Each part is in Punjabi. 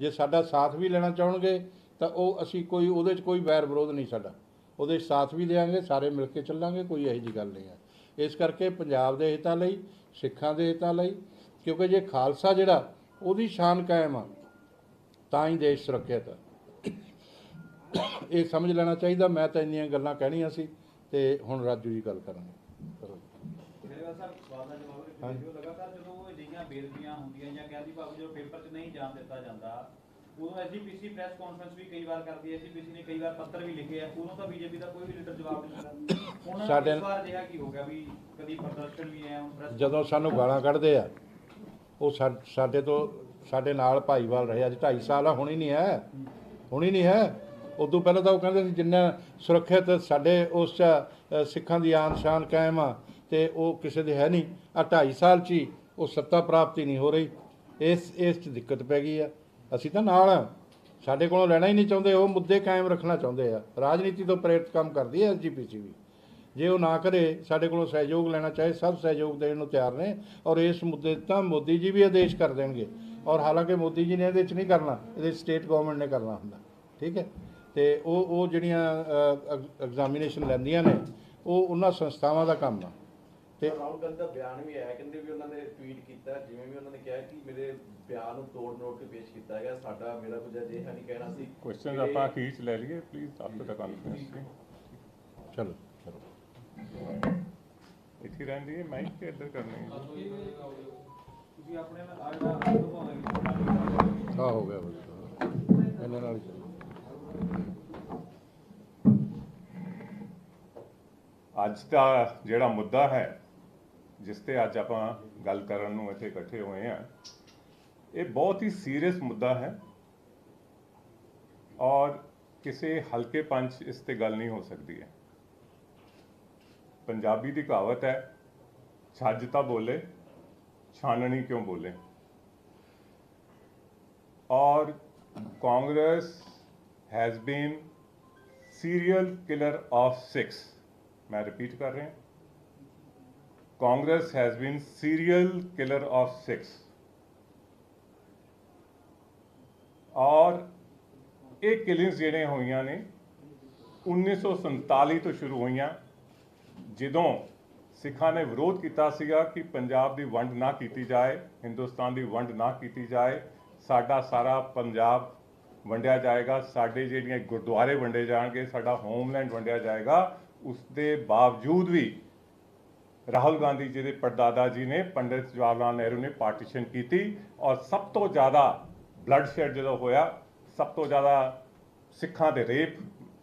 ਜੇ ਸਾਡਾ ਸਾਥ ਵੀ ਲੈਣਾ ਚਾਹਣਗੇ ਤਾਂ ਉਹ ਅਸੀਂ ਕੋਈ ਉਹਦੇ 'ਚ ਕੋਈ ਵੈਰ ਵਿਰੋਧ ਨਹੀਂ ਸਾਡਾ। ਉਹਦੇ 'ਚ ਸਾਥ ਵੀ ਦੇਵਾਂਗੇ ਸਾਰੇ ਮਿਲ ਕੇ ਚੱਲਾਂਗੇ ਕੋਈ ਇਹੋ ਜੀ ਗੱਲ ਨਹੀਂ ਹੈ। ਇਸ ਕਰਕੇ ਪੰਜਾਬ ਦੇ ਹਿੱਤਾਂ ਲਈ ਸਿੱਖਾਂ ਦੇ ਹਿੱਤਾਂ ਲਈ ਕਿਉਂਕਿ ਜੇ ਖਾਲਸਾ ਜਿਹੜਾ ਉਹਦੀ ਸ਼ਾਨ ਕਾਇਮ ਆ ਤਾਂ ਹੀ ਦੇਸ਼ ਸੁਰੱਖਿਅਤ ਆ। ਇਹ ਸਮਝ ਲੈਣਾ ਚਾਹੀਦਾ ਮੈਂ ਤਾਂ ਇੰਨੀਆਂ ਗੱਲਾਂ ਕਹਿਣੀਆਂ ਸੀ ਤੇ ਹੁਣ ਰਾਜੂ ਜੀ ਗੱਲ ਕਰਾਂਗੇ। ਕਰੋ ਬੇਦਬੀਆਂ ਹੁੰਦੀਆਂ ਜਾਂ ਕਹਿੰਦੀ ਭਾਵ ਜਦੋਂ ਪੇਪਰ 'ਚ ਨਹੀਂ ਜਾਣ ਦਿੱਤਾ ਜਾਂਦਾ ਉਦੋਂ ਐਸਜੀਪੀਸੀ ਪ੍ਰੈਸ ਕਾਨਫਰੰਸ ਵੀ ਕਈ ਵਾਰ ਕਰਦੀ ਹੈ ਐਸਜੀਪੀਸੀ ਨੇ ਕਈ ਵਾਰ ਪੱਤਰ ਵੀ ਲਿਖੇ ਆ ਉਦੋਂ ਤਾਂ ਬੀਜੇਪੀ ਦਾ ਕੋਈ ਵੀ ਲੀਡਰ ਜਵਾਬ ਨਹੀਂ ਦਿੰਦਾ ਹੁਣ ਸਾਡੇ- ਇਸ ਵਾਰ ਜਿਹਾ ਕੀ ਹੋ ਗਿਆ ਵੀ ਕਦੀ ਪ੍ਰਦਰਸ਼ਨ ਵੀ ਹੈ ਹੁਣ ਜਦੋਂ ਸਾਨੂੰ ਗਾਲਾਂ ਕੱਢਦੇ ਆ ਉਹ ਸਾਡੇ ਤੋਂ ਸਾਡੇ ਨਾਲ ਭਾਈਵਾਲ ਰਹੇ ਅੱਜ 2.5 ਸਾਲ ਆ ਹੁਣ ਹੀ ਨਹੀਂ ਹੈ ਹੁਣ ਹੀ ਨਹੀਂ ਹੈ। ਉਦੋਂ ਪਹਿਲਾਂ ਤਾਂ ਉਹ ਕਹਿੰਦੇ ਸੀ ਜਿੰਨਾ ਸੁਰੱਖਿਅਤ ਸਾਡੇ ਉਸ 'ਚ ਸਿੱਖਾਂ ਦੀ ਆਨ ਸ਼ਾਨ ਕਾਇਮ ਆ ਤੇ ਉਹ ਕਿਸੇ ਦੇ ਹੈ ਨਹੀਂ। ਆ 2.5 ਸਾਲ 'ਚ ਹੀ ਉਹ ਸੱਤਾ ਪ੍ਰਾਪਤੀ ਨਹੀਂ ਹੋ ਰਹੀ। ਇਸ ਇਸ 'ਚ ਦਿੱਕਤ ਪੈ ਗਈ ਆ। ਅਸੀਂ ਤਾਂ ਨਾਲ ਆ। ਸਾਡੇ ਕੋਲੋਂ ਲੈਣਾ ਹੀ ਨਹੀਂ ਚਾਹੁੰਦੇ। ਉਹ ਮੁੱਦੇ ਕਾਇਮ ਰੱਖਣਾ ਚਾਹੁੰਦੇ ਆ। ਰਾਜਨੀਤੀ ਤੋਂ ਪ੍ਰੇਰਿਤ ਕੰਮ ਕਰਦੀ ਹੈ ਐਸਜੀਪੀਸੀ ਵੀ। ਜੇ ਉਹ ਨਾ ਕਰੇ, ਸਾਡੇ ਕੋਲੋਂ ਸਹਿਯੋਗ ਲੈਣਾ ਚਾਹੇ, ਸਭ ਸਹਿਯੋਗ ਦੇਣ ਨੂੰ ਤਿਆਰ ਨੇ। ਔਰ ਇਸ ਮੁੱਦੇ ਤਾਂ ਮੋਦੀ ਜੀ ਵੀ ਆਦੇਸ਼ ਕਰ ਦੇਣਗੇ। ਔਰ ਹਾਲਾਂਕਿ ਮੋਦੀ ਜੀ ਨੇ ਇਹਦੇ 'ਚ ਨਹੀਂ ਕਰਨਾ। ਇਹਦੇ 'ਚ ਸਟੇਟ ਗਵਰਨਮੈਂਟ ਨੇ ਕਰਨਾ ਹੁੰਦਾ। ਠੀਕ ਹੈ? ਤੇ ਉਹ ਉਹ ਜਿਹੜੀਆਂ ਐਗਜ਼ਾਮੀਨੇਸ਼ਨ ਲੈਂਦੀਆਂ ਨੇ, ਉਹ ਉਹਨਾਂ ਸੰਸਥਾਵਾਂ ਦਾ ਕੰਮ ਆ। ਤੇ ਰਾਹੁਲ ਗਾਂਧੀ ਦਾ ਬਿਆਨ ਵੀ ਆਇਆ ਕਹਿੰਦੇ ਵੀ ਉਹਨਾਂ ਨੇ ਟਵੀਟ ਕੀਤਾ ਜਿਵੇਂ ਵੀ ਉਹਨਾਂ ਨੇ ਕਿਹਾ ਕਿ ਮੇਰੇ ਬਿਆਨ ਨੂੰ ਤੋੜ ਨੋਟ ਕੇ ਪੇਸ਼ ਕੀਤਾ ਗਿਆ ਸਾਡਾ ਮੇਰਾ ਕੁਝ ਅਜਿਹਾ ਨਹੀਂ ਕਹਿਣਾ ਸੀ। ਕੁਐਸਚਨਸ ਕਿ- ਆਪਾਂ ਖੀਚ ਲੈ ਲਈਏ ਪਲੀਜ਼ ਆਫਟਰ ਦਾ ਕਾਨਫਰੰਸ ਚਲੋ ਚਲੋ। ਇੱਥੇ ਰਹਿੰਦੀ ਹੈ ਮਾਈਕ ਤੇ ਇੱਧਰ ਕਰਨੀ ਹੈ। ਤੁਸੀਂ ਆਪਣੇ ਨਾਲ ਆ ਜਿਹੜਾ ਅਨੁਭਵ ਹੈ ਆ ਹੋ ਗਿਆ ਬਸ ਇਹਨਾਂ ਨਾਲ। ਅੱਜ ਦਾ ਜਿਹੜਾ ਮੁੱਦਾ ਹੈ ਜਿਸ ਤੇ ਅੱਜ ਆਪਾਂ ਗੱਲ ਕਰਨ ਨੂੰ ਇੱਥੇ ਇਕੱਠੇ ਹੋਏ ਆ ਇਹ ਬਹੁਤ ਹੀ ਸੀਰੀਅਸ ਮੁੱਦਾ ਹੈ ਔਰ ਕਿਸੇ ਹਲਕੇ ਪੰਚ ਇਸ ਤੇ ਗੱਲ ਨਹੀਂ ਹੋ ਸਕਦੀ ਹੈ ਪੰਜਾਬੀ ਦੀ ਕਹਾਵਤ ਹੈ ਛੱਜ ਤਾਂ ਬੋਲੇ ਛਾਨਣੀ ਕਿਉਂ ਬੋਲੇ ਔਰ Congress has been serial killer of six ਮੈਂ ਰਿਪੀਟ ਕਰ ਰਿਹਾ Congress has been serial killer of six. ਔਰ ਇਹ ਕਿਲਿੰਗਸ ਜਿਹੜੇ ਹੋਈਆਂ ਨੇ 1947 ਤੋਂ ਸ਼ੁਰੂ ਹੋਈਆਂ, ਜਦੋਂ ਸਿੱਖਾਂ ਨੇ ਵਿਰੋਧ ਕੀਤਾ ਸੀਗਾ ਕਿ ਪੰਜਾਬ ਦੀ ਵੰਡ ਨਾ ਕੀਤੀ ਜਾਏ, ਹਿੰਦੁਸਤਾਨ ਦੀ ਵੰਡ ਨਾ ਕੀਤੀ ਜਾਏ, ਸਾਡਾ ਸਾਰਾ ਪੰਜਾਬ ਵੰਡਿਆ ਜਾਏਗਾ, ਸਾਡੇ ਜਿਹੜੀਆਂ ਗੁਰਦੁਆਰੇ ਵੰਡੇ ਜਾਣਗੇ, ਸਾਡਾ ਹੋਮਲੈਂਡ ਵੰਡਿਆ ਜਾਏਗਾ ਉਸ ਦੇ ਬਾਵਜੂਦ ਵੀ ਰਾਹੁਲ ਗਾਂਧੀ ਜੀ ਦੇ ਪੜਦਾਦਾ ਜੀ ਨੇ, ਪੰਡਿਤ ਜਵਾਹਰ ਲਾਲ ਨਹਿਰੂ ਨੇ ਪਾਰਟੀਸ਼ਨ ਕੀਤੀ ਔਰ ਸਭ ਤੋਂ ਜ਼ਿਆਦਾ ਬਲੱਡ ਸ਼ੈਡ ਜਦੋਂ ਹੋਇਆ, ਸਭ ਤੋਂ ਜ਼ਿਆਦਾ ਸਿੱਖਾਂ ਦੇ ਰੇਪ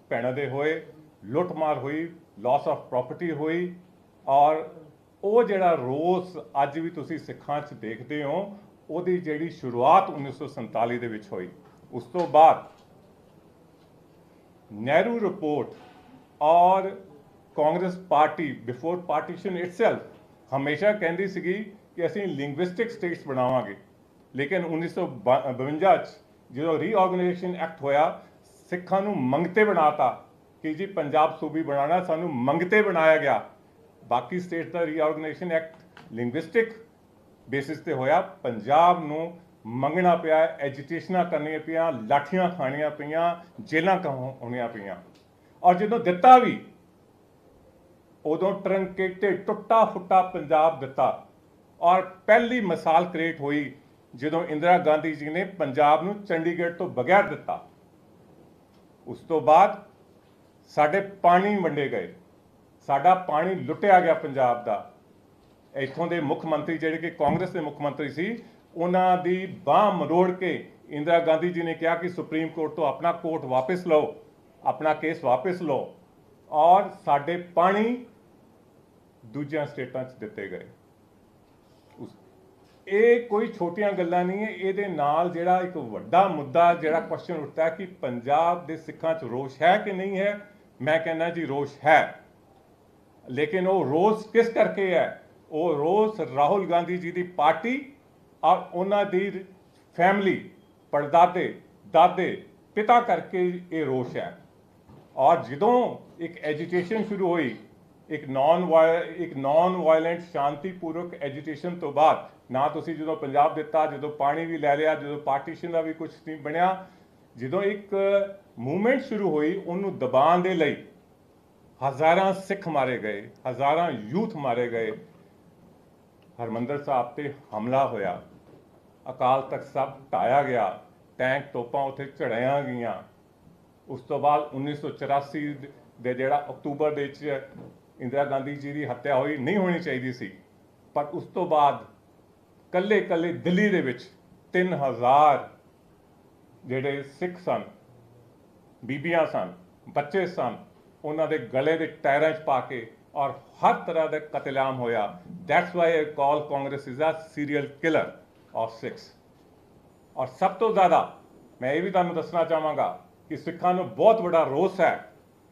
ਭੈਣਾਂ ਦੇ ਹੋਏ, ਲੁੱਟਮਾਰ ਹੋਈ ਲਾਸ ਆਫ ਪ੍ਰਾਪਰਟੀ ਹੋਈ ਔਰ ਉਹ ਜਿਹੜਾ ਰੋਸ ਅੱਜ ਵੀ ਤੁਸੀਂ ਸਿੱਖਾਂ 'ਚ ਦੇਖਦੇ ਹੋ, ਉਹਦੀ ਜਿਹੜੀ ਸ਼ੁਰੂਆਤ 1947 ਦੇ ਵਿੱਚ ਹੋਈ। ਉਸ ਤੋਂ ਬਾਅਦ ਨਹਿਰੂ ਰਿਪੋਰਟ ਔਰ Congress party before partition itself ਹਮੇਸ਼ਾ ਕਹਿੰਦੀ ਸੀਗੀ ਕਿ ਅਸੀਂ ਲਿੰਗੁਇਸਟਿਕ ਸਟੇਟਸ ਬਣਾਵਾਂਗੇ। ਲੇਕਿਨ 1952 ਚ ਜਦੋਂ ਰੀਆਰਗੇਨਾਈਜੇਸ਼ਨ ਐਕਟ ਹੋਇਆ, ਸਿੱਖਾਂ ਨੂੰ ਮੰਗਤੇ ਬਣਾਤਾ ਕਿ ਜੀ ਪੰਜਾਬ ਸੂਬੀ ਬਣਾਉਣਾ, ਸਾਨੂੰ ਮੰਗਤੇ ਬਣਾਇਆ ਗਿਆ। ਬਾਕੀ ਸਟੇਟ ਦਾ ਰੀਆਰਗੇਨਾਈਜੇਸ਼ਨ ਐਕਟ ਲਿੰਗੁਇਸਟਿਕ ਬੇਸਿਸ ਤੇ ਹੋਇਆ। ਪੰਜਾਬ ਨੂੰ ਮੰਗਣਾ ਪਿਆ ਐਜੀਟੇਸ਼ਨਾਂ ਕਰਨੀਆਂ ਪਈਆਂ, ਲਾਠੀਆਂ ਖਾਣੀਆਂ ਪਈਆਂ ਜੇਲਾਂ ਹੋਣੀਆਂ ਪਈਆਂ। ਔਰ ਜਦੋਂ ਦਿੱਤਾ ਵੀ ਉਦੋਂ ਟਰੰਕੇਟਡ ਟੁੱਟਾ ਫੁੱਟਾ ਪੰਜਾਬ ਦਿੱਤਾ ਔਰ ਪਹਿਲੀ ਮਿਸਾਲ ਕ੍ਰੀਏਟ ਹੋਈ ਜਦੋਂ ਇੰਦਰਾ ਗਾਂਧੀ ਜੀ ਨੇ ਪੰਜਾਬ ਨੂੰ ਚੰਡੀਗੜ੍ਹ ਤੋਂ ਬਗੈਰ ਦਿੱਤਾ। ਉਸ ਤੋਂ ਬਾਅਦ ਸਾਡੇ ਪਾਣੀ ਵੰਡੇ ਗਏ। ਸਾਡਾ ਪਾਣੀ ਲੁੱਟਿਆ ਗਿਆ ਪੰਜਾਬ ਦਾ। ਇੱਥੋਂ ਦੇ ਮੁੱਖ ਮੰਤਰੀ ਜਿਹੜੇ ਕਿ ਕਾਂਗਰਸ ਦੇ ਮੁੱਖ ਮੰਤਰੀ ਸੀ, ਉਹਨਾਂ ਦੀ ਬਾਹ ਮਰੋੜ ਕੇ ਇੰਦਰਾ ਗਾਂਧੀ ਜੀ ਨੇ ਕਿਹਾ ਕਿ ਸੁਪਰੀਮ ਕੋਰਟ ਤੋਂ ਆਪਣਾ ਕੋਰਟ ਵਾਪਸ ਲਓ, ਆਪਣਾ ਕੇਸ ਵਾਪਸ ਲਓ ਔਰ ਸਾਡੇ ਪਾਣੀ ਦੂਜੀਆਂ ਸਟੇਟਾਂ 'ਚ ਦਿੱਤੇ ਗਏ। ਇਹ ਕੋਈ ਛੋਟੀਆਂ ਗੱਲਾਂ ਨਹੀਂ ਹੈ। ਇਹਦੇ ਨਾਲ ਜਿਹੜਾ ਇੱਕ ਵੱਡਾ ਮੁੱਦਾ, ਜਿਹੜਾ ਕੁਐਸਚਨ ਉੱਠਦਾ ਕਿ ਪੰਜਾਬ ਦੇ ਸਿੱਖਾਂ 'ਚ ਰੋਸ਼ ਹੈ ਕਿ ਨਹੀਂ ਹੈ, ਮੈਂ ਕਹਿੰਦਾ ਜੀ ਰੋਸ਼ ਹੈ। ਲੇਕਿਨ ਉਹ ਰੋਸ ਕਿਸ ਕਰਕੇ ਹੈ? ਉਹ ਰੋਸ ਰਾਹੁਲ ਗਾਂਧੀ ਜੀ ਦੀ ਪਾਰਟੀ ਔਰ ਉਹਨਾਂ ਦੀ ਫੈਮਿਲੀ ਪੜਦਾਦੇ, ਦਾਦੇ, ਪਿਤਾ ਕਰਕੇ ਇਹ ਰੋਸ ਹੈ। ਔਰ ਜਦੋਂ ਇੱਕ ਐਜੀਟੇਸ਼ਨ ਸ਼ੁਰੂ ਹੋਈ ਇੱਕ ਨਾਨ ਇੱਕ ਨਾਨ ਵਾਇਲੈਂਟ ਸ਼ਾਂਤੀਪੂਰਵਕ ਐਜੀਟੇਸ਼ਨ ਤੋਂ ਬਾਅਦ, ਨਾ ਤੁਸੀਂ ਜਦੋਂ ਪੰਜਾਬ ਦਿੱਤਾ, ਜਦੋਂ ਪਾਣੀ ਵੀ ਲੈ ਲਿਆ, ਜਦੋਂ ਪਾਰਟੀਸ਼ਨ ਦਾ ਵੀ ਕੁਝ ਨਹੀਂ ਬਣਿਆ, ਜਦੋਂ ਇੱਕ ਮੂਵਮੈਂਟ ਸ਼ੁਰੂ ਹੋਈ, ਉਹਨੂੰ ਦਬਾਉਣ ਦੇ ਲਈ ਹਜ਼ਾਰਾਂ ਸਿੱਖ ਮਾਰੇ ਗਏ, ਹਜ਼ਾਰਾਂ ਯੂਥ ਮਾਰੇ ਗਏ। ਹਰਮੰਦਰ ਸਾਹਿਬ ਤੇ ਹਮਲਾ ਹੋਇਆ। ਅਕਾਲ ਤਖਤ ਸਾਹਿਬ ਢਾਇਆ ਗਿਆ, ਟੈਂਕ ਤੋਪਾਂ ਉੱਥੇ ਚੜਾਈਆਂ ਗਈਆਂ। ਉਸ ਤੋਂ ਬਾਅਦ 1984 ਦੇ ਜਿਹੜਾ ਅਕਤੂਬਰ ਦੇ ਵਿੱਚ ਇੰਦਰਾ ਗਾਂਧੀ ਜੀ ਦੀ ਹੱਤਿਆ ਹੋਈ ਨਹੀਂ ਹੋਣੀ ਚਾਹੀਦੀ ਸੀ। ਪਰ ਉਸ ਤੋਂ ਬਾਅਦ ਕੱਲੇ ਕੱਲੇ ਦਿੱਲੀ ਦੇ ਵਿੱਚ 3000 ਜਿਹੜੇ ਸਿੱਖ ਸਨ, ਬੀਬੀਆਂ ਸਨ, ਬੱਚੇ ਸਨ, ਉਹਨਾਂ ਦੇ ਗਲੇ ਦੇ ਟਾਇਰਾਂ 'ਚ ਪਾ ਕੇ ਔਰ ਹਰ ਤਰ੍ਹਾਂ ਦਾ ਕਤਲੇਆਮ ਹੋਇਆ। That's why I call Congress is a serial killer of Sikhs ਔਰ ਸਭ ਤੋਂ ਜ਼ਿਆਦਾ ਮੈਂ ਇਹ ਵੀ ਤੁਹਾਨੂੰ ਦੱਸਣਾ ਚਾਹਾਂਗਾ ਕਿ ਸਿੱਖਾਂ ਨੂੰ ਬਹੁਤ ਵੱਡਾ ਰੋਸ ਹੈ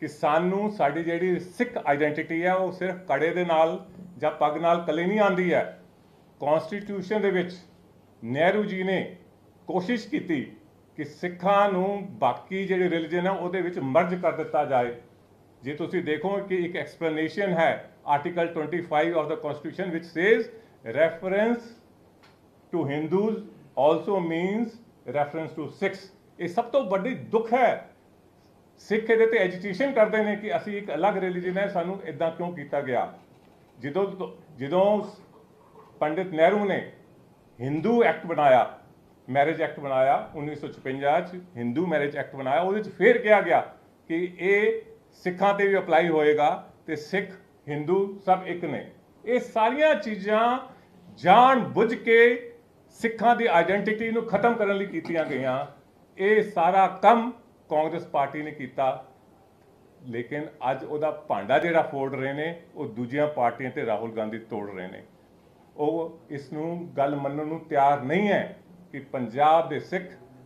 ਕਿ ਸਾਨੂੰ ਸਾਡੀ ਜਿਹੜੀ ਸਿੱਖ ਆਈਡੈਂਟੀਟੀ ਹੈ ਉਹ ਸਿਰਫ ਕੜੇ ਦੇ ਨਾਲ ਜਾਂ ਪੱਗ ਨਾਲ ਕੱਲੇ ਨਹੀਂ ਆਂਦੀ ਹੈ। ਕਨਸਟੀਟਿਊਸ਼ਨ ਦੇ ਵਿੱਚ ਨਹਿਰੂ ਜੀ ਨੇ ਕੋਸ਼ਿਸ਼ ਕੀਤੀ ਕਿ ਸਿੱਖਾਂ ਨੂੰ ਬਾਕੀ ਜਿਹੜੇ ਰਿਲੀਜਨ ਹੈ ਉਹਦੇ ਵਿੱਚ ਮਰਜ ਕਰ ਦਿੱਤਾ ਜਾਏ। ਜੇ ਤੁਸੀਂ ਦੇਖੋ ਕਿ ਇੱਕ ਐਕਸਪਲੇਨੇਸ਼ਨ ਹੈ article 25 of the constitution which says reference to Hindus also means reference to Sikhs ਇਹ ਸਭ ਤੋਂ ਵੱਡੀ ਦੁੱਖ ਹੈ ਸਿੱਖ ਇਹਦੇ ਤੇ ਐਜੀਟੇਸ਼ਨ ਕਰਦੇ ਨੇ ਕਿ ਅਸੀਂ ਇੱਕ ਅਲੱਗ ਰਿਲੀਜਨ ਹੈ, ਸਾਨੂੰ ਇਦਾਂ ਕਿਉਂ ਕੀਤਾ ਗਿਆ? ਜਦੋਂ ਜਦੋਂ ਪੰਡਿਤ ਨਹਿਰੂ ਨੇ ਹਿੰਦੂ ਐਕਟ ਬਣਾਇਆ ਮੈਰਿਜ ਐਕਟ ਬਣਾਇਆ 1956 ਚ ਹਿੰਦੂ ਮੈਰਿਜ ਐਕਟ ਬਣਾਇਆ, ਉਹਦੇ ਚ ਫੇਰ ਕਿਹਾ ਗਿਆ ਕਿ ਇਹ ਸਿੱਖਾਂ ਤੇ ਵੀ ਅਪਲਾਈ ਹੋਏਗਾ ਤੇ ਸਿੱਖ ਹਿੰਦੂ ਸਭ ਇੱਕ ਨੇ। ਇਹ ਸਾਰੀਆਂ ਚੀਜ਼ਾਂ ਜਾਣ ਬੁੱਝ ਕੇ ਸਿੱਖਾਂ ਦੀ ਆਇਡੈਂਟੀਟੀ ਨੂੰ ਖਤਮ ਕਰਨ ਲਈ ਕੀਤੀਆਂ ਗਈਆਂ। ਇਹ ਸਾਰਾ ਕੰਮ ਕਾਂਗਰਸ ਪਾਰਟੀ ਨੇ ਕੀਤਾ, ਲੇਕਿਨ ਅੱਜ ਉਹਦਾ ਭਾਂਡਾ ਜਿਹੜਾ ਫੋੜ ਰਹੇ ਨੇ, ਉਹ ਦੂਜੀਆਂ ਪਾਰਟੀਆਂ ਤੇ ਰਾਹੁਲ ਗਾਂਧੀ ਤੋੜ ਰਹੇ ਨੇ। ਉਹ ਇਸ ਨੂੰ ਗੱਲ ਮੰਨਣ ਨੂੰ ਤਿਆਰ ਨਹੀਂ ਹੈ ਕਿ ਪੰਜਾਬ ਦੇ ਸਿੱਖ,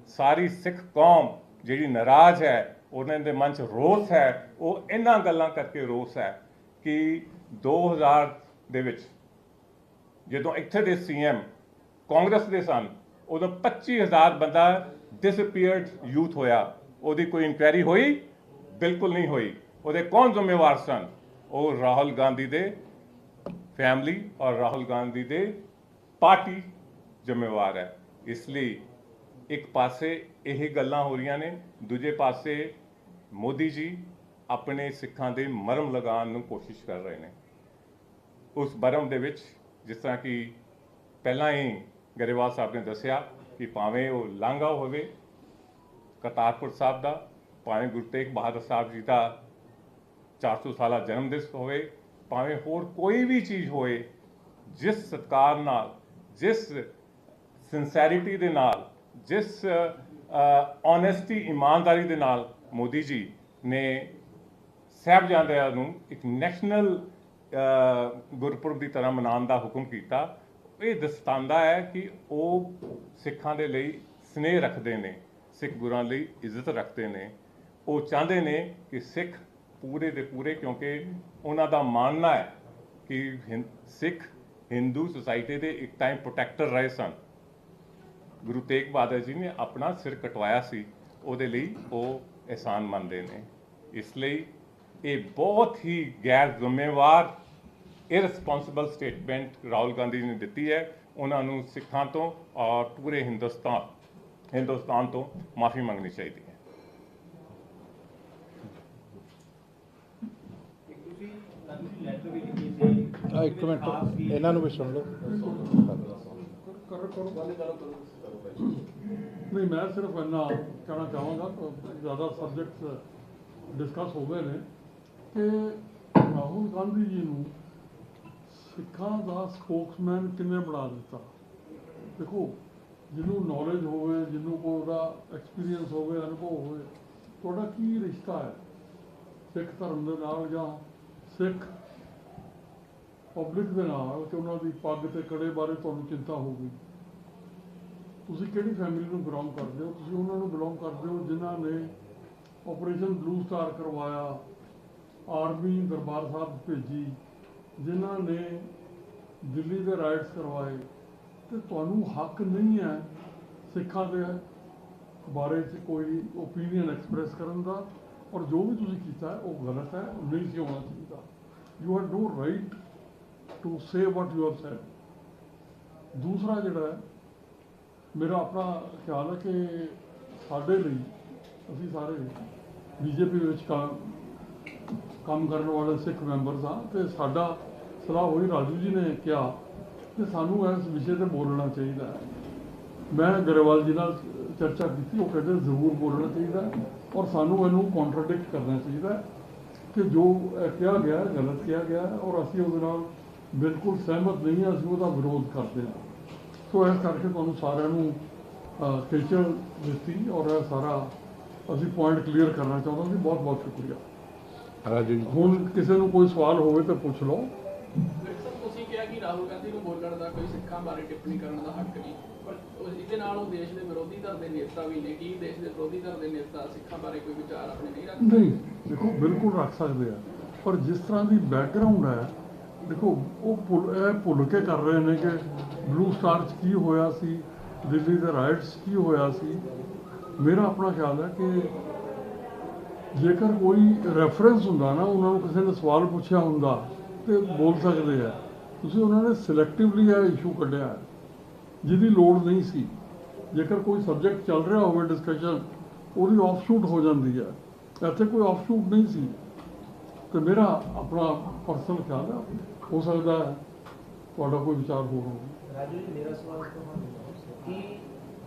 ਸਾਰੀ ਸਿੱਖ ਕੌਮ ਜਿਹੜੀ ਨਾਰਾਜ਼ ਹੈ, ਉਹਨਾਂ ਦੇ ਮਨ 'ਚ ਰੋਸ ਹੈ, ਉਹ ਇਹਨਾਂ ਗੱਲਾਂ ਕਰਕੇ ਰੋਸ ਹੈ ਕਿ 2000 ਦੇ ਵਿੱਚ ਜਦੋਂ ਇੱਥੇ ਦੇ ਸੀਐਮ ਕਾਂਗਰਸ ਦੇ ਸਨ, ਉਦੋਂ 25000 ਬੰਦਾ ਡਿਸਪੀਅਰਡ ਯੂਥ ਹੋਇਆ। ਉਹਦੀ ਕੋਈ ਇਨਕੁਆਇਰੀ ਹੋਈ? ਬਿਲਕੁਲ ਨਹੀਂ ਹੋਈ। ਉਹਦੇ ਕੌਣ ਜ਼ਿੰਮੇਵਾਰ ਸਨ? ਉਹ ਰਾਹੁਲ ਗਾਂਧੀ ਦੇ ਫੈਮਿਲੀ ਔਰ ਰਾਹੁਲ ਗਾਂਧੀ ਦੇ ਪਾਰਟੀ ਜ਼ਿੰਮੇਵਾਰ ਹੈ। ਇਸ ਲਈ ਇੱਕ ਪਾਸੇ ਇਹ ਗੱਲਾਂ ਹੋ ਰਹੀਆਂ ਨੇ, ਦੂਜੇ ਪਾਸੇ ਮੋਦੀ ਜੀ ਆਪਣੇ ਸਿੱਖਾਂ ਦੇ ਮਰਮ ਲਗਾਉਣ ਨੂੰ ਕੋਸ਼ਿਸ਼ ਕਰ ਰਹੇ ਨੇ। ਉਸ ਬਰਮ ਦੇ ਵਿੱਚ ਜਿਸ ਤਰ੍ਹਾਂ ਕਿ ਪਹਿਲਾਂ ਹੀ ਗਰੇਵਾਲ ਸਾਹਿਬ ਨੇ ਦੱਸਿਆ ਕਿ ਭਾਵੇਂ ਉਹ ਲਾਂਘਾ ਹੋਵੇ ਕਰਤਾਰਪੁਰ ਸਾਹਿਬ ਦਾ, ਭਾਵੇਂ ਗੁਰੂ ਤੇਗ ਬਹਾਦਰ ਸਾਹਿਬ ਜੀ ਦਾ 400 ਸਾਲਾ ਜਨਮ ਦਿਵਸ ਹੋਵੇ, ਭਾਵੇਂ ਹੋਰ ਕੋਈ ਵੀ ਚੀਜ਼ ਹੋਏ ਜਿਸ ਸਤਕਾਰ ਨਾਲ, ਜਿਸ ਸਿੰਸੈਰਿਟੀ ਦੇ ਨਾਲ, ਜਿਸ ਓਨੈਸਟੀ ਇਮਾਨਦਾਰੀ ਦੇ ਨਾਲ ਮੋਦੀ ਜੀ ਨੇ ਸਾਹਿਬਜ਼ਾਦਿਆਂ ਨੂੰ ਇੱਕ ਨੈਸ਼ਨਲ ਗੁਰਪੁਰਬ ਦੀ ਤਰ੍ਹਾਂ ਮਨਾਉਣ ਦਾ ਹੁਕਮ ਕੀਤਾ। ਇਹ ਦਸਤਾਂਦਾ ਹੈ ਕਿ ਉਹ ਸਿੱਖਾਂ ਦੇ ਲਈ ਸਨੇਹ ਰੱਖਦੇ ਨੇ। ਸਿੱਖ ਗੁਰਾਂ ਲਈ ਇੱਜ਼ਤ ਰੱਖਦੇ ਨੇ। ਉਹ ਚਾਹੁੰਦੇ ਨੇ ਕਿ ਸਿੱਖ ਪੂਰੇ ਦੇ ਪੂਰੇ ਕਿਉਂਕਿ ਉਹਨਾਂ ਦਾ ਮੰਨਣਾ ਹੈ ਕਿ ਹਿੰ- ਸਿੱਖ ਹਿੰਦੂ ਸੁਸਾਇਟੀ ਦੇ ਇੱਕ ਟਾਈਮ ਪ੍ਰੋਟੈਕਟਰ ਰਹੇ ਸਨ। ਗੁਰੂ ਤੇਗ ਬਹਾਦਰ ਜੀ ਨੇ ਆਪਣਾ ਸਿਰ ਕਟਵਾਇਆ ਸੀ, ਉਹਦੇ ਲਈ ਉਹ ਅਹਿਸਾਨ ਮੰਨਦੇ ਨੇ। ਇਸ ਲਈ ਇਹ ਬਹੁਤ ਹੀ ਗੈਰ ਜ਼ਿੰਮੇਵਾਰ ਇਰਰਿਸਪੌਂਸਿਬਲ ਸਟੇਟਮੈਂਟ ਰਾਹੁਲ ਗਾਂਧੀ ਨੇ ਦਿੱਤੀ ਹੈ। ਉਹਨਾਂ ਨੂੰ ਸਿੱਖਾਂ ਤੋਂ ਔਰ ਪੂਰੇ ਹਿੰਦੁਸਤਾਨ ਹਿੰਦੁਸਤਾਨ ਤੋਂ ਮਾਫੀ ਮੰਗਣੀ ਚਾਹੀਦੀ ਹੈ। ਇੱਕ ਤੁਸੀਂ ਤੁਸੀਂ ਲੈਟਰ ਵੀ ਲਿਖੀ ਸੀ ਆ ਇੱਕ ਮਿੰਟ ਇਹਨਾਂ ਨੂੰ ਵੀ ਸੁਣ ਲਓ। ਨਹੀਂ ਮੈਂ ਸਿਰਫ ਇੰਨਾ ਕਹਿਣਾ ਚਾਹਾਂਗਾ ਕਿ ਜ਼ਿਆਦਾ ਸਬਜੈਕਟਸ ਡਿਸਕਸ ਹੋ ਗਏ ਨੇ। ਕਿ ਰਾਹੁਲ ਗਾਂਧੀ ਜੀ ਨੂੰ ਸਿੱਖਾਂ ਦਾ ਸਪੋਕਸਮੈਨ ਕਿੰਨੇ ਬਣਾ ਦਿੱਤਾ? ਦੇਖੋ ਜਿਹਨੂੰ ਨੌਲੇਜ ਹੋਵੇ, ਜਿਹਨੂੰ ਕੋਈ ਉਹਦਾ ਐਕਸਪੀਰੀਅੰਸ ਹੋਵੇ, ਅਨੁਭਵ ਹੋਵੇ, ਤੁਹਾਡਾ ਕੀ ਰਿਸ਼ਤਾ ਹੈ? ਸਿੱਖ ਧਰਮ ਦੇ ਨਾਲ ਜਾਂ ਸਿੱਖ ਪਬਲਿਕ ਦੇ ਨਾਲ ਕਿ ਉਹਨਾਂ ਦੀ ਪੱਗ ਤੇ ਕੜੇ ਬਾਰੇ ਤੁਹਾਨੂੰ ਚਿੰਤਾ ਹੋਊਗੀ? ਤੁਸੀਂ ਕਿਹੜੀ ਫੈਮਿਲੀ ਨੂੰ ਬਿਲੋਂਗ ਕਰਦੇ ਹੋ? ਤੁਸੀਂ ਉਹਨਾਂ ਨੂੰ ਬਿਲੋਂਗ ਕਰਦੇ ਹੋ ਜਿਨ੍ਹਾਂ ਨੇ ਆਪਰੇਸ਼ਨ ਬਲੂ ਸਟਾਰ ਕਰਵਾਇਆ ਆਰਮੀ ਦਰਬਾਰ ਸਾਹਿਬ ਭੇਜੀ, ਜਿਨ੍ਹਾਂ ਨੇ ਦਿੱਲੀ ਦੇ ਰਾਈਟਸ ਕਰਵਾਏ। ਤੇ ਤੁਹਾਨੂੰ ਹੱਕ ਨਹੀਂ ਹੈ ਸਿੱਖਾਂ ਦੇ ਬਾਰੇ 'ਚ ਕੋਈ ਓਪੀਨੀਅਨ ਐਕਸਪ੍ਰੈਸ ਕਰਨ ਦਾ ਔਰ ਜੋ ਵੀ ਤੁਸੀਂ ਕੀਤਾ ਹੈ, ਉਹ ਗਲਤ ਹੈ ਉਹ ਨਹੀਂ ਸੀ ਹੋਣਾ ਚਾਹੀਦਾ। You have no right to say what you have said ਦੂਸਰਾ ਜਿਹੜਾ ਹੈ ਮੇਰਾ ਆਪਣਾ ਖਿਆਲ ਹੈ ਕਿ ਸਾਡੇ ਲਈ ਅਸੀਂ ਸਾਰੇ ਬੀਜੇਪੀ ਵਿੱਚ ਕੰਮ ਕੰਮ ਕਰਨ ਵਾਲੇ ਸਿੱਖ ਮੈਂਬਰਸ ਹਾਂ ਤੇ ਸਾਡਾ ਸਲਾਹ ਹੋਈ ਰਾਜੂ ਜੀ ਨੇ ਕਿਹਾ ਕਿ ਸਾਨੂੰ ਇਸ ਵਿਸ਼ੇ ਤੇ ਬੋਲਣਾ ਚਾਹੀਦਾ ਮੈਂ ਗਰੇਵਾਲ ਜੀ ਨਾਲ ਚਰਚਾ ਕੀਤੀ ਉਹ ਕਹਿੰਦੇ ਜ਼ਰੂਰ ਬੋਲਣਾ ਚਾਹੀਦਾ ਔਰ ਸਾਨੂੰ ਇਹਨੂੰ ਕੰਟਰਡਿਕਟ ਕਰਨਾ ਚਾਹੀਦਾ ਕਿ ਜੋ ਕਿਹਾ ਗਿਆ ਗਲਤ ਕਿਹਾ ਗਿਆ ਔਰ ਅਸੀਂ ਉਹਦੇ ਨਾਲ ਬਿਲਕੁਲ ਸਹਿਮਤ ਨਹੀਂ ਹਾਂ ਅਸੀਂ ਉਹਦਾ ਵਿਰੋਧ ਕਰਦੇ ਹਾਂ। ਸੋ ਇਸ ਕਰਕੇ ਤੁਹਾਨੂੰ ਸਾਰਿਆਂ ਨੂੰ ਖੇਚਲ ਦਿੱਤੀ ਔਰ ਇਹ ਸਾਰਾ ਅਸੀਂ ਪੁਆਇੰਟ ਕਲੀਅਰ ਕਰਨਾ ਚਾਹੁੰਦਾ ਸੀ। ਬਹੁਤ ਬਹੁਤ ਸ਼ੁਕਰੀਆ ਹੁਣ ਕਿਸੇ ਨੂੰ ਕੋਈ ਸਵਾਲ ਹੋਵੇ ਤਾਂ ਪੁੱਛ ਲਓ। ਰਾਹੁਲ ਗਾਂਧੀ ਨੂੰ ਬੋਲਣ ਦਾ ਕੋਈ ਸਿੱਖਾਂ ਬਾਰੇ ਟਿੱਪਣੀ ਕਰਨ ਦਾ ਹੱਕ ਨਹੀਂ। ਪਰ ਇਹਦੇ ਨਾਲ ਉਹ ਦੇਸ਼ ਦੇ ਵਿਰੋਧੀ ਧਿਰ ਦੇ ਨੇਤਾ ਵੀ ਨੇ। ਕੀ ਦੇਸ਼ ਦੇ ਵਿਰੋਧੀ ਧਿਰ ਦੇ ਨੇਤਾ ਸਿੱਖਾਂ ਬਾਰੇ ਕੋਈ ਵਿਚਾਰ ਆਪਣੇ ਨਹੀਂ ਰੱਖਦੇ? ਨਹੀਂ, ਦੇਖੋ, ਬਿਲਕੁਲ ਰੱਖ ਸਕਦੇ ਆ। ਪਰ ਜਿਸ ਤਰ੍ਹਾਂ ਦੀ ਬੈਕਗ੍ਰਾਉਂਡ ਹੈ, ਦੇਖੋ, ਉਹ ਭੁੱਲ, ਇਹ ਭੁੱਲ ਕੇ ਕਰ ਰਹੇ ਨੇ ਕਿ ਬਲੂ ਸਟਾਰ 'ਚ ਕੀ ਹੋਇਆ ਸੀ, ਦਿੱਲੀ ਦੇ ਰਾਈਟਸ ਕੀ ਹੋਇਆ ਸੀ। ਮੇਰਾ ਆਪਣਾ ਖਿਆਲ ਹੈ ਕਿ ਜੇਕਰ ਕੋਈ ਰੈਫਰੈਂਸ ਹੁੰਦਾ ਨਾ, ਉਹਨਾਂ ਨੂੰ ਕਿਸੇ ਨੇ ਸਵਾਲ ਪੁੱਛਿਆ ਹੁੰਦਾ, ਤੇ ਬੋਲ ਸਕਦੇ ਆ। ਤੁਸੀਂ ਉਹਨਾਂ ਨੇ ਸਿਲੈਕਟਿਵਲੀ ਇਹ ਇਸ਼ੂ ਕੱਢਿਆ ਜਿਹਦੀ ਲੋੜ ਨਹੀਂ ਸੀ। ਜੇਕਰ ਕੋਈ ਸਬਜੈਕਟ ਚੱਲ ਰਿਹਾ ਹੋਵੇ ਡਿਸਕਸ਼ਨ ਉਹਦੀ ਆਫਸ਼ੂਟ ਹੋ ਜਾਂਦੀ ਹੈ। ਇੱਥੇ ਕੋਈ ਆਫਸ਼ੂਟ ਨਹੀਂ ਸੀ। ਤੇ ਮੇਰਾ ਆਪਣਾ ਪਰਸਨਲ ਖਿਆਲ ਹੈ, ਹੋ ਸਕਦਾ ਤੁਹਾਡਾ ਕੋਈ ਵਿਚਾਰ ਹੋਰ ਹੋਵੇ। ਰਾਜੂ ਜੀ, ਮੇਰਾ ਸਵਾਲ ਤੁਹਾਨੂੰ ਕਿ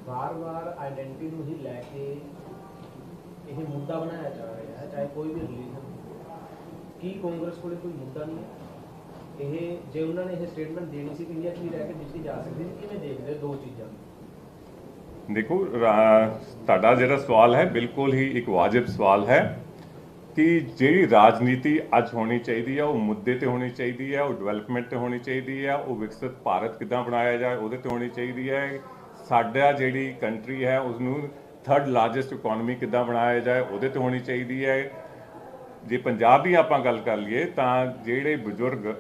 ਵਾਰ-ਵਾਰ ਆਇਡੈਂਟੀ ਨੂੰ ਹੀ ਲੈ ਕੇ ਇਹ ਮੁੱਦਾ ਬਣਾਇਆ ਜਾ ਰਿਹਾ ਹੈ, ਚਾਹੇ ਕੋਈ ਵੀ ਰਿਲੀਜਨ ਕੀ ਕਾਂਗਰਸ ਕੋਲੇ ਕੋਈ ਮੁੱਦਾ ਨਹੀਂ ਹੈ? ਇਹ ਜੇ ਉਹਨਾਂ ਨੇ ਇਹ ਸਟੇਟਮੈਂਟ ਦੇਣੀ ਸੀ ਕਿ ਇੰਡੀਆ 'ਚ ਵੀ ਰਹਿ ਕੇ ਦਿੱਤੀ ਜਾ ਸਕਦੀ ਸੀ ਕਿਵੇਂ ਦੇਖਦੇ ਦੋ ਚੀਜ਼ਾਂ ਦੇਖੋ ਤੁਹਾਡਾ ਜਿਹੜਾ ਸਵਾਲ ਹੈ, ਬਿਲਕੁਲ ਹੀ ਇੱਕ ਵਾਜਿਬ ਸਵਾਲ ਹੈ ਕਿ ਜਿਹੜੀ ਰਾਜਨੀਤੀ ਅੱਜ ਹੋਣੀ ਚਾਹੀਦੀ ਹੈ, ਉਹ ਮੁੱਦੇ ਤੇ ਹੋਣੀ ਚਾਹੀਦੀ ਹੈ, ਉਹ ਡਿਵੈਲਪਮੈਂਟ ਤੇ ਹੋਣੀ ਚਾਹੀਦੀ ਹੈ, ਉਹ ਵਿਕਸਿਤ ਭਾਰਤ ਕਿੱਦਾਂ ਬਣਾਇਆ ਜਾਏ, ਉਹਦੇ ਤੇ ਹੋਣੀ ਚਾਹੀਦੀ ਹੈ। ਸਾਡਾ ਜਿਹੜੀ ਕੰਟਰੀ ਹੈ ਉਸ ਨੂੰ ਥਰਡ ਲਾਰਜੈਸਟ ਇਕਨੋਮੀ ਕਿੱਦਾਂ ਬਣਾਇਆ ਜਾਏ, ਉਹਦੇ ਤੇ ਹੋਣੀ ਚਾਹੀਦੀ ਹੈ। ਜੇ ਪੰਜਾਬ ਦੀ ਆਪਾਂ ਗੱਲ ਕਰ ਲਈਏ, ਤਾਂ ਜਿਹੜੇ ਬਜ਼ੁਰਗ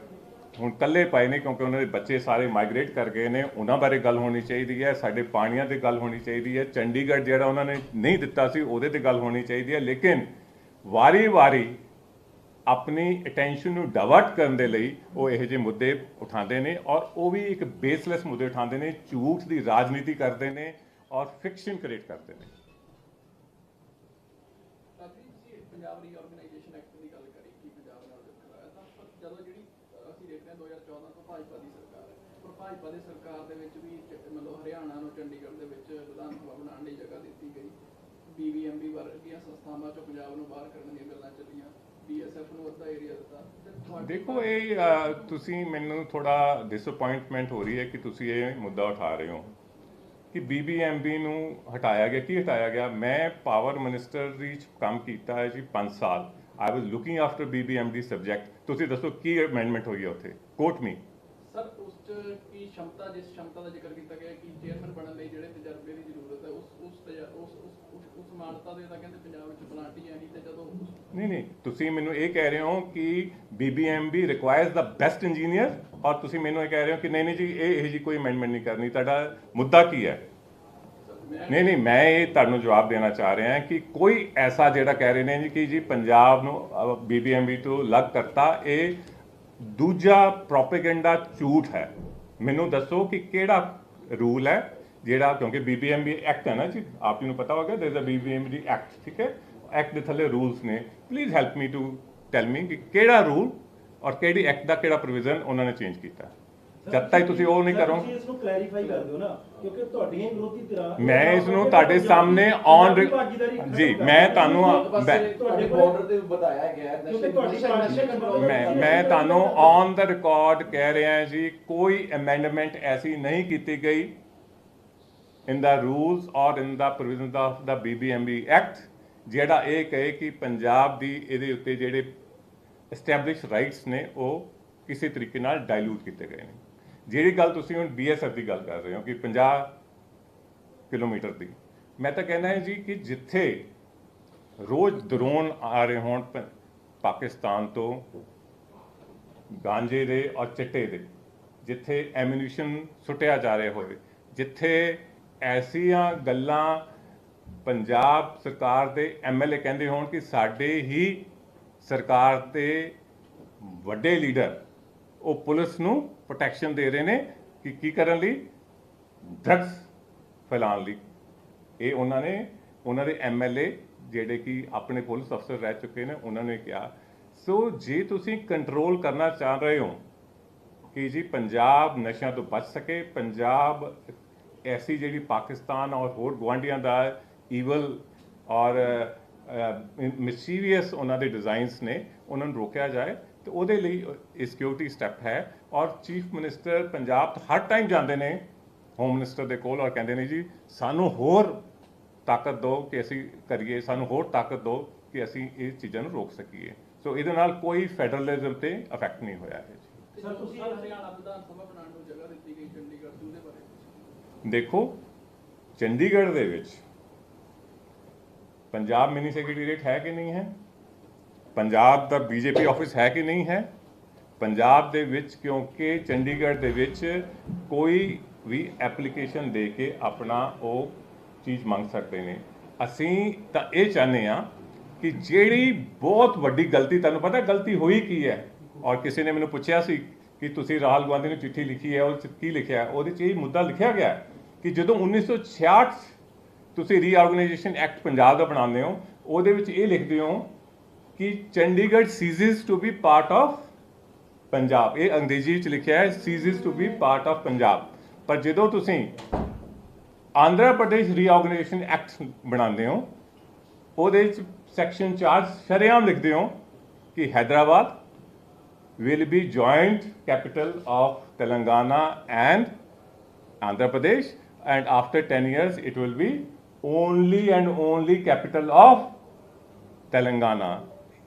ਹੁਣ ਇਕੱਲੇ ਪਏ ਨੇ ਕਿਉਂਕਿ ਉਹਨਾਂ ਦੇ ਬੱਚੇ ਸਾਰੇ ਮਾਈਗ੍ਰੇਟ ਕਰ ਗਏ ਨੇ, ਉਹਨਾਂ ਬਾਰੇ ਗੱਲ ਹੋਣੀ ਚਾਹੀਦੀ ਹੈ, ਸਾਡੇ ਪਾਣੀਆਂ ਤੇ ਗੱਲ ਹੋਣੀ ਚਾਹੀਦੀ ਹੈ, ਚੰਡੀਗੜ੍ਹ ਜਿਹੜਾ ਉਹਨਾਂ ਨੇ ਨਹੀਂ ਦਿੱਤਾ ਸੀ, ਉਹਦੇ ਤੇ ਗੱਲ ਹੋਣੀ ਚਾਹੀਦੀ ਹੈ, ਲੇਕਿਨ ਵਾਰੀ-ਵਾਰੀ ਆਪਣੀ ਅਟੈਂਸ਼ਨ ਨੂੰ ਡਾਇਵਰਟ ਕਰਨ ਦੇ ਲਈ ਉਹ ਇਹੋ ਜਿਹੇ ਮੁੱਦੇ ਉਠਾਉਂਦੇ ਨੇ ਔਰ ਉਹ ਵੀ ਇੱਕ ਬੇਸਲੈਸ ਮੁੱਦੇ ਉਠਾਉਂਦੇ ਨੇ, ਝੂਠ ਦੀ ਰਾਜਨੀਤੀ ਕਰਦੇ ਨੇ ਔਰ ਫਿਕਸ਼ਨ ਕ੍ਰੀਏਟ ਕਰਦੇ ਨੇ ਸਾਥੀ ਤੁਸੀਂ ਪੰਜਾਬ ਰੀਆਰਗੇਨਾਈਜੇਸ਼ਨ ਐਕਟ ਦੀ ਗੱਲ ਕਰੀ ਕਿ ਪੰਜਾਬ ਨਾਲ ਜਦ ਕਰਾਇਆ ਤਾਂ ਪਰ ਜਦੋਂ ਜਿਹੜੀ ਅਹ, ਅਸੀਂ ਦੇਖਦੇ ਹਾਂ 2014 ਤੋਂ ਭਾਜਪਾ ਦੀ ਸਰਕਾਰ ਹੈ ਪਰ ਭਾਜਪਾ ਦੀ ਸਰਕਾਰ ਦੇ ਵਿੱਚ ਵੀ ਮਤਲਬ ਹਰਿਆਣਾ ਨੂੰ ਚੰਡੀਗੜ੍ਹ ਦੇ ਵਿੱਚ ਵਿਧਾਨ ਸਭਾ ਬਣਾਉਣ ਲਈ ਜਗ੍ਹਾ ਦਿੱਤੀ ਗਈ। ਬੀਬੀਐਮਬੀ ਵਰਗੀਆਂ ਸੰਸਥਾਵਾਂ ਚੋਂ ਪੰਜਾਬ ਨੂੰ ਬਾਹਰ ਕੱਢਣ ਦੀਆਂ ਗੱਲਾਂ ਚੱਲੀਆਂ। ਬੀਐਸਐਫ ਨੂੰ ਅੱਧਾ ਏਰੀਆ ਦਿੱਤਾ। ਦੇਖੋ ਇਹ ਤੁਸੀਂ ਮੈਨੂੰ ਥੋੜਾ ਡਿਸਪਾਇੰਟਮੈਂਟ ਹੋ ਰਹੀ ਹੈ ਕਿ ਤੁਸੀਂ ਇਹ ਮੁੱਦਾ ਉਠਾ ਰਹੇ ਹੋ। ਕਿ ਬੀਬੀਐਮਬੀ ਨੂੰ ਹਟਾਇਆ ਗਿਆ ਕੀ ਹਟਾਇਆ ਗਿਆ? ਮੈਂ ਪਾਵਰ ਮਿਨਿਸਟਰੀ ਚ ਕੰਮ ਕੀਤਾ ਹੈ ਜੀ 5 ਸਾਲ। I was looking after BBMB subject ਤੁਸੀਂ ਦੱਸੋ ਕੀ ਅਮੈਂਡਮੈਂਟ ਹੋਈ ਹੈ ਉੱਥੇ? ਕੋਟ ਮੀ ਕੀ ਸ਼ਮਤਾ, ਜਿਸ ਸ਼ਮਤਾ ਦਾ ਜ਼ਿਕਰ ਕੀਤਾ ਗਿਆ ਕਿ ਚੇਅਰਮੈਨ ਬਣਨ ਲਈ ਜਿਹੜੇ ਤਜਰਬੇ ਦੀ ਜ਼ਰੂਰਤ ਹੈ, ਉਸ ਉਸ ਉਸ, ਉਸ- ਉਸ ਮਾਨਤਾ ਦੇ ਤਾਂ ਕਹਿੰਦੇ ਪੰਜਾਬ ਵਿੱਚ ਪਲਾਂਟੀ ਹੈ ਤੇ ਜਦੋਂ ਨਹੀਂ ਨਹੀਂ, ਤੁਸੀਂ ਮੈਨੂੰ ਇਹ ਕਹਿ ਰਹੇ ਹੋ ਕਿ ਬੀਬੀਐਮਬੀ ਰਿਕੁਆਇਰਸ ਦਾ ਬੈਸਟ ਇੰਜੀਨੀਅਰ ਔਰ ਤੁਸੀਂ ਮੈਨੂੰ ਇਹ ਕਹਿ ਰਹੇ ਹੋ ਕਿ ਨਹੀਂ ਨਹੀਂ ਜੀ, ਇਹ ਇਹ ਜੀ ਕੋਈ ਅਮੈਂਡਮੈਂਟ ਨਹੀਂ ਕਰਨੀ, ਤੁਹਾਡਾ ਮੁੱਦਾ ਕੀ ਹੈ? ਨਹੀਂ ਨਹੀਂ, ਮੈਂ ਇਹ ਤੁਹਾਨੂੰ ਜਵਾਬ ਦੇਣਾ ਚਾਹ ਰਿਹਾ ਕਿ ਕੋਈ ਐਸਾ ਜਿਹੜਾ ਕਹਿ ਰਹੇ ਨੇ ਜੀ ਕਿ ਜੀ ਪੰਜਾਬ ਨੂੰ ਬੀਬੀਐਮਬੀ ਤੋਂ ਅਲੱਗ ਕਰਤਾ, ਇਹ ਦੂਜਾ ਪ੍ਰੋਪੇਗੈਂਡਾ ਝੂਠ ਹੈ। ਮੈਨੂੰ ਦੱਸੋ ਕਿ ਕਿਹੜਾ ਰੂਲ ਹੈ ਜਿਹੜਾ ਕਿਉਂਕਿ ਬੀਬੀਐਮਬੀ ਐਕਟ ਹੈ ਨਾ ਜੀ, ਆਪ ਜੀ ਨੂੰ ਪਤਾ ਹੋਗਾ there is a BBMB act ਠੀਕ ਹੈ? ਐਕਟ ਦੇ ਥੱਲੇ ਰੂਲਸ ਨੇ। Please help me to tell me ਕਿ ਕਿਹੜਾ ਰੂਲ ਔਰ ਕਿਹੜੀ ਐਕਟ ਦਾ ਕਿਹੜਾ ਪ੍ਰੋਵੀਜ਼ਨ ਉਹਨਾਂ ਨੇ ਚੇਂਜ ਕੀਤਾ। ਜਦ ਤੱਕ ਤੁਸੀਂ ਉਹ ਨਹੀਂ ਕਰੋ। ਤੁਸੀਂ ਇਸ ਨੂੰ ਕਲੈਰੀਫਾਈ ਕਰ ਦਿਓ ਨਾ ਕਿਉਂਕਿ ਤੁਹਾਡੀਆਂ ਵਿਰੋਧੀ ਧਿਰਾਂ ਮੈਂ ਇਸ ਨੂੰ ਤੁਹਾਡੇ ਸਾਹਮਣੇ ਔਨ ਜੀ ਮੈਂ ਤੁਹਾਨੂੰ ਮੈਂ- ਤੁਹਾਡੇ ਬਾਰਡਰ ਤੇ ਵਧਾਇਆ ਗਿਆ ਹੈ ਕਿਉਂਕਿ ਤੁਹਾਡੀ ਪਾਰਟੀਸ਼ਨ ਕੰਟਰੋਲ ਮੈਂ ਮੈਂ ਤੁਹਾਨੂੰ ਔਨ ਦਾ ਰਿਕਾਰਡ ਕਹਿ ਰਿਹਾ ਜੀ ਕੋਈ ਅਮੈਂਡਮੈਂਟ ਐਸੀ ਨਹੀਂ ਕੀਤੀ ਗਈ ਇਨ ਦਾ ਰੂਲਸ ਔਰ in the provisions of the BBMB act ਜਿਹੜਾ ਇਹ ਕਹੇ ਕਿ ਪੰਜਾਬ ਦੀ ਇਹਦੇ ਉੱਤੇ ਜਿਹੜੇ ਐਸਟੈਬਲਿਸ਼ ਰਾਈਟਸ ਨੇ ਉਹ ਕਿਸੇ ਤਰੀਕੇ ਨਾਲ ਡਾਇਲੂਟ ਕੀਤੇ ਗਏ ਨੇ। ਜਿਹੜੀ ਗੱਲ ਤੁਸੀਂ ਹੁਣ ਬੀਐਸਐਫ ਦੀ ਗੱਲ ਕਰ ਰਹੇ ਹੋ, ਕਿ 50 ਕਿਲੋਮੀਟਰ ਦੀ, ਮੈਂ ਤਾਂ ਕਹਿੰਦਾ ਹੈ ਜੀ ਕਿ ਜਿੱਥੇ ਰੋਜ਼ ਡਰੋਨ ਆ ਰਹੇ ਹੋਣ ਪ- ਪਾਕਿਸਤਾਨ ਤੋਂ, ਗਾਂਜੇ ਦੇ ਔਰ ਚਿੱਟੇ ਦੇ, ਜਿੱਥੇ ਐਮੂਨੀਸ਼ਨ ਸੁੱਟਿਆ ਜਾ ਰਿਹਾ ਹੋਵੇ, ਜਿੱਥੇ ਐਸੀਆਂ ਗੱਲਾਂ ਪੰਜਾਬ ਸਰਕਾਰ ਦੇ ਐਮਐਲਏ ਕਹਿੰਦੇ ਹੋਣ ਕਿ ਸਾਡੇ ਹੀ ਸਰਕਾਰ ਤੇ ਵੱਡੇ ਲੀਡਰ ਉਹ ਪੁਲਿਸ ਨੂੰ ਪ੍ਰੋਟੈਕਸ਼ਨ ਦੇ ਰਹੇ ਨੇ ਕਿ ਕੀ ਕਰਨ ਲਈ? ਡਰੱਗਸ ਫੈਲਾਉਣ ਲਈ। ਇਹ ਉਹਨਾਂ ਨੇ, ਉਹਨਾਂ ਦੇ ਐਮਐਲਏ ਜਿਹੜੇ ਕਿ ਆਪਣੇ ਪੁਲਿਸ ਅਫਸਰ ਰਹਿ ਚੁੱਕੇ ਨੇ, ਉਹਨਾਂ ਨੇ ਕਿਹਾ। ਸੋ ਜੇ ਤੁਸੀਂ ਕੰਟਰੋਲ ਕਰਨਾ ਚਾਹ ਰਹੇ ਹੋ ਕਿ ਜੀ ਪੰਜਾਬ ਨਸ਼ਿਆਂ ਤੋਂ ਬਚ ਸਕੇ, ਪੰਜਾਬ ਐਸੀ ਜਿਹੜੀ ਪਾਕਿਸਤਾਨ ਔਰ ਹੋਰ ਗੁਆਂਢੀਆਂ ਦਾ ਈਵਲ ਔਰ ਮਿਸਚੀਵੀਅਸ ਉਹਨਾਂ ਦੇ ਡਿਜ਼ਾਈਨਸ ਨੇ, ਉਹਨਾਂ ਨੂੰ ਰੋਕਿਆ ਜਾਏ ਤੇ ਉਹਦੇ ਲਈ ਇਹ ਸਿਕਿਉਰਿਟੀ ਸਟੈਪ ਹੈ ਔਰ ਚੀਫ ਮਿਨਿਸਟਰ ਪੰਜਾਬ ਤੋਂ ਹਰ ਟਾਈਮ ਜਾਂਦੇ ਨੇ ਹੋਮ ਮਿਨਿਸਟਰ ਦੇ ਕੋਲ ਔਰ ਕਹਿੰਦੇ ਨੇ ਜੀ ਸਾਨੂੰ ਹੋਰ ਤਾਕਤ ਦਿਓ ਕਿ ਅਸੀਂ ਕਰੀਏ ਸਾਨੂੰ ਹੋਰ ਤਾਕਤ ਦਿਓ ਕਿ ਅਸੀਂ ਇਹ ਚੀਜ਼ਾਂ ਨੂੰ ਰੋਕ ਸਕੀਏ। ਸੋ ਇਹਦੇ ਨਾਲ ਕੋਈ ਫੈਡਰਲਿਜ਼ਮ ਤੇ ਇਫੈਕਟ ਨਹੀਂ ਹੋਇਆ ਹੈ ਜੀ। ਸਰ ਤੁਸੀਂ ਹਰਿਆਣਾ ਵਿਧਾਨ ਸਭਾ ਬਣਾਉਣ ਨੂੰ ਜਗ੍ਹਾ ਦਿੱਤੀ ਗਈ ਚੰਡੀਗੜ੍ਹ ਤੋਂ ਉਹਦੇ ਬਾਰੇ ਦੇਖੋ ਚੰਡੀਗੜ੍ਹ ਦੇ ਵਿੱਚ ਪੰਜਾਬ ਮਿਨੀ ਸੈਕਟਰੀਏਟ ਹੈ ਕਿ ਨਹੀਂ ਹੈ? ਪੰਜਾਬ ਦਾ ਬੀਜੇਪੀ ਆਫਿਸ ਹੈ ਕਿ ਨਹੀਂ ਹੈ? ਪੰਜਾਬ ਦੇ ਵਿੱਚ ਕਿਉਂਕਿ ਚੰਡੀਗੜ੍ਹ ਦੇ ਵਿੱਚ ਕੋਈ ਵੀ ਐਪਲੀਕੇਸ਼ਨ ਦੇ ਕੇ ਆਪਣਾ ਉਹ ਚੀਜ਼ ਮੰਗ ਸਕਦੇ ਨੇ। ਅਸੀਂ ਤਾਂ ਇਹ ਚਾਹੁੰਦੇ ਆ ਕਿ ਜਿਹੜੀ ਬਹੁਤ ਵੱਡੀ ਗਲਤੀ, ਤੁਹਾਨੂੰ ਪਤਾ ਗਲਤੀ ਹੋਈ ਕੀ ਹੈ? ਔਰ ਕਿਸੇ ਨੇ ਮੈਨੂੰ ਪੁੱਛਿਆ ਸੀ ਕਿ ਤੁਸੀਂ ਰਾਹੁਲ ਗਾਂਧੀ ਨੂੰ ਚਿੱਠੀ ਲਿਖੀ ਹੈ, ਉਹ 'ਚ ਕੀ ਲਿਖਿਆ ਉਹਦੇ 'ਚ ਇਹ ਮੁੱਦਾ ਲਿਖਿਆ ਗਿਆ ਕਿ ਜਦੋਂ 1966 ਤੁਸੀਂ ਰੀਆਰਗੇਨਾਈਜੇਸ਼ਨ ਐਕਟ ਪੰਜਾਬ ਦਾ ਬਣਾਉਂਦੇ ਹੋ, ਉਹਦੇ ਵਿੱਚ ਇਹ ਲਿਖਦੇ ਹੋ ਕਿ Chandigarh ceases to be part of Punjab. ਇਹ ਅੰਗਰੇਜ਼ੀ ਵਿੱਚ ਲਿਖਿਆ ਹੈ ceases to be part of Punjab. ਪਰ ਜਦੋਂ ਤੁਸੀਂ ਆਂਧਰਾ ਪ੍ਰਦੇਸ਼ ਰੀਆਰਗੇਨਾਈਜੇਸ਼ਨ ਐਕਟ ਬਣਾਉਂਦੇ ਹੋ, ਉਹਦੇ ਵਿੱਚ ਸੈਕਸ਼ਨ 4 ਸ਼ਰੇਆਮ ਲਿਖਦੇ ਹੋ ਕਿ Hyderabad will be joint capital of Telangana and Andhra Pradesh and after 10 years it will be only and only capital of Telangana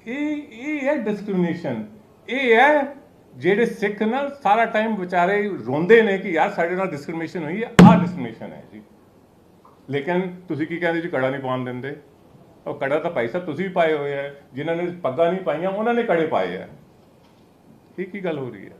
ਇਹ ਇਹ ਹੈ ਡਿਸਕ੍ਰਿਮੀਨੇਸ਼ਨ ਇਹ ਹੈ ਜਿਹੜੇ ਸਿੱਖ ਨਾ ਸਾਰਾ ਟਾਈਮ ਵਿਚਾਰੇ ਰੋਂਦੇ ਨੇ ਕਿ ਯਾਰ ਸਾਡੇ ਨਾਲ ਡਿਸਕ੍ਰਿਮੀਨੇਸ਼ਨ ਹੋਈ ਹੈ, ਆਹ ਡਿਸਕ੍ਰਿਮੀਨੇਸ਼ਨ ਹੈ ਜੀ। ਲੇਕਿਨ ਤੁਸੀਂ ਕੀ ਕਹਿੰਦੇ ਜੀ, ਕੜਾ ਨਹੀਂ ਪਾਉਣ ਦਿੰਦੇ? ਉਹ ਕੜਾ ਤਾਂ ਭਾਈ ਸਾਹਿਬ ਤੁਸੀਂ ਪਾਏ ਹੋਏ ਹੈ ਜਿਨ੍ਹਾਂ ਨੇ ਪੱਗਾਂ ਨਹੀਂ ਪਾਈਆਂ, ਉਹਨਾਂ ਨੇ ਕੜੇ ਪਾਏ ਹੈ ਇਹ ਕੀ ਗੱਲ ਹੋ ਰਹੀ ਹੈ?